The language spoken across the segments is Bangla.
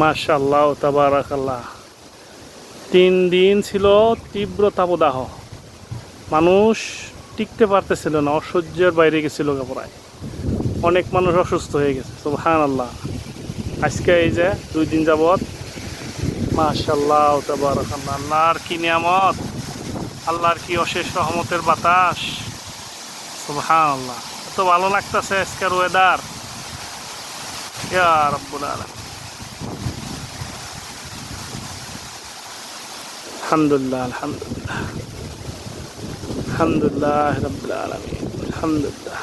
মাশাল্লাহ তাবারাকাল্লাহ। তিন দিন ছিল তীব্র তাপদাহ। মানুষ টিকতে পারতেছিল না, অসহ্যের বাইরে গেছিল প্রায় অনেক মানুষ অসুস্থ হয়ে গেছে সুবহান আল্লাহ আজকে এই যে দুই দিন যাবৎ মাশাল্লাহ তাবারাকাল্লাহ, আল্লাহর কি নিয়ামত? আল্লাহর কি অশেষ রহমতের বাতাস? সুবহান আল্লাহ এত ভালো লাগতেছে আজকের ওয়েদার ইয়া রব্বুল আলামিন। আলহামদুলিল্লাহ আলহামদুলিল্লাহ। আলহামদুলিল্লাহ রব্বুল আলামিন, আলহামদুলিল্লাহ।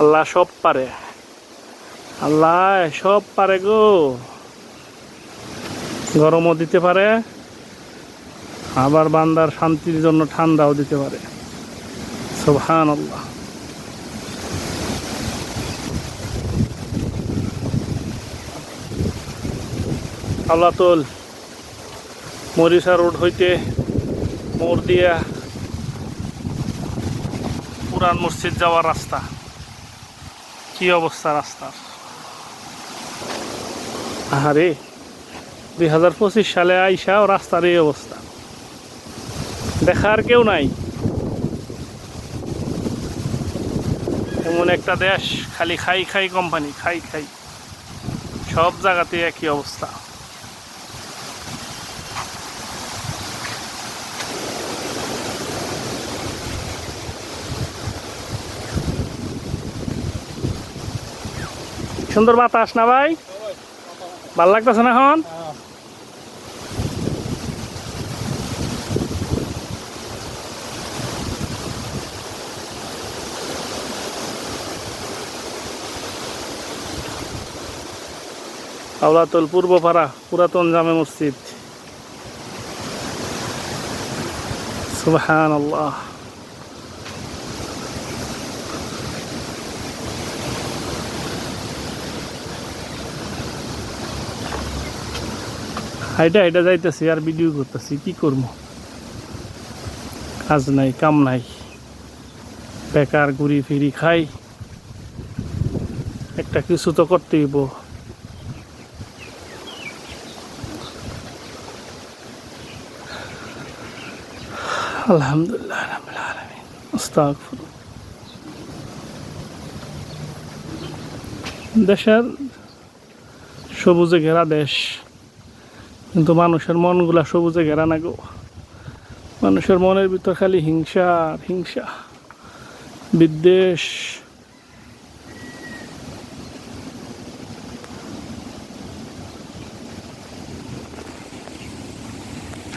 আল্লাহ সব পারে। আল্লাহ সব পারে গো। গরমও দিতে পারে, আবার বান্দার শান্তির জন্য ঠান্ডাও দিতে পারে। সুবহান আল্লাহ আল্লাতুল মরিসা রোড হইতে মোড় দিয়া পুরান মসজিদ যাওয়ার রাস্তা। কি অবস্থা রাস্তার? আহারে, দুই হাজার পঁচিশ সালে আইসাও রাস্তার এই অবস্থা। দেখার কেউ নাই। এমন একটা দেশ, খালি খাই খাই কোম্পানি খাই খাই। সব জায়গাতে একই অবস্থা। সুন্দর বাতাস না ভাই? ভালো লাগতেছে না এখন? আওলাতুল পূর্বপাড়া, পুরাতন জামে মসজিদ। সুবহান আল্লাহ হাইটা হাইটা যাইতেছি, আর ভিডিও করতেছি, কি করব? কাজ নাই, কাম নাই। বেকার, ঘুরি ফিরি খাই। একটা কিছু তো করতেই হইব। আলহামদুলিল্লাহ দেশের সবুজে ঘেরা দেশ। কিন্তু মানুষের মনগুলা সবুজে ঘেরা না গো। মানুষের মনের ভিতর খালি হিংসা আর হিংসা। বিদ্বেষ।